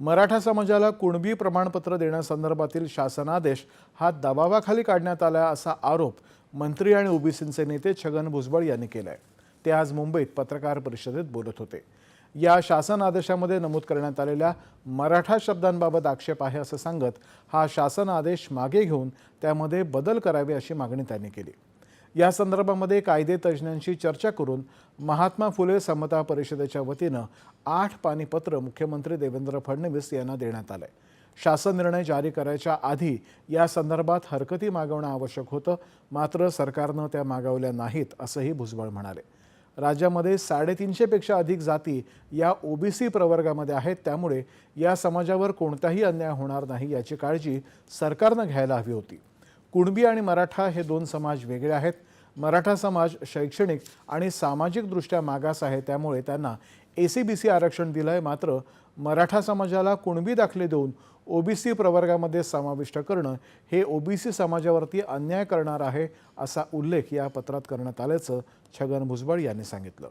मराठा समाजाला कुणबी प्रमाणपत्र देण्यासंदर्भातील शासनादेश हा दबावाखाली काढण्यात आला असा आरोप मंत्री आणि ओबीसींचे नेते छगन भुजबळ यांनी केला आहे ते आज मुंबईत पत्रकार परिषदेत बोलत होते. या शासन आदेशामध्ये नमूद करण्यात आलेल्या मराठा शब्दांबाबत आक्षेप आहे असं सांगत हा शासन आदेश मागे घेऊन त्यामध्ये बदल करावे अशी मागणी त्यांनी केली. या संदर्भामध्ये कायदे तज्ज्ञांशी चर्चा करून महात्मा फुले समता परिषदेच्या वतीनं आठ पाणीपत्र मुख्यमंत्री देवेंद्र फडणवीस यांना देण्यात आलंय. शासन निर्णय जारी करायच्या आधी या संदर्भात हरकती मागवणं आवश्यक होतं मात्र सरकारनं त्या मागवल्या नाहीत असंही भुजबळ म्हणाले. राज्यामध्ये साडेतीनशेपेक्षा अधिक जाती या ओबीसी प्रवर्गामध्ये आहेत त्यामुळे या समाजावर कोणताही अन्याय होणार नाही याची काळजी सरकारनं घ्यायला हवी होती. कुणबी आणि मराठा हे दोन समाज वेगळे आहेत. मराठा समाज शैक्षणिक आणि सामाजिकदृष्ट्या मागास आहे त्यामुळे त्यांना ए सी बी सी आरक्षण दिलं आहे मात्र मराठा समाजाला कुणबी दाखले देऊन ओबीसी प्रवर्गामध्ये समाविष्ट करणं हे ओबीसी समाजावरती अन्याय करणार आहे असा उल्लेख या पत्रात करण्यात आल्याचं छगन भुजबळ यांनी सांगितलं.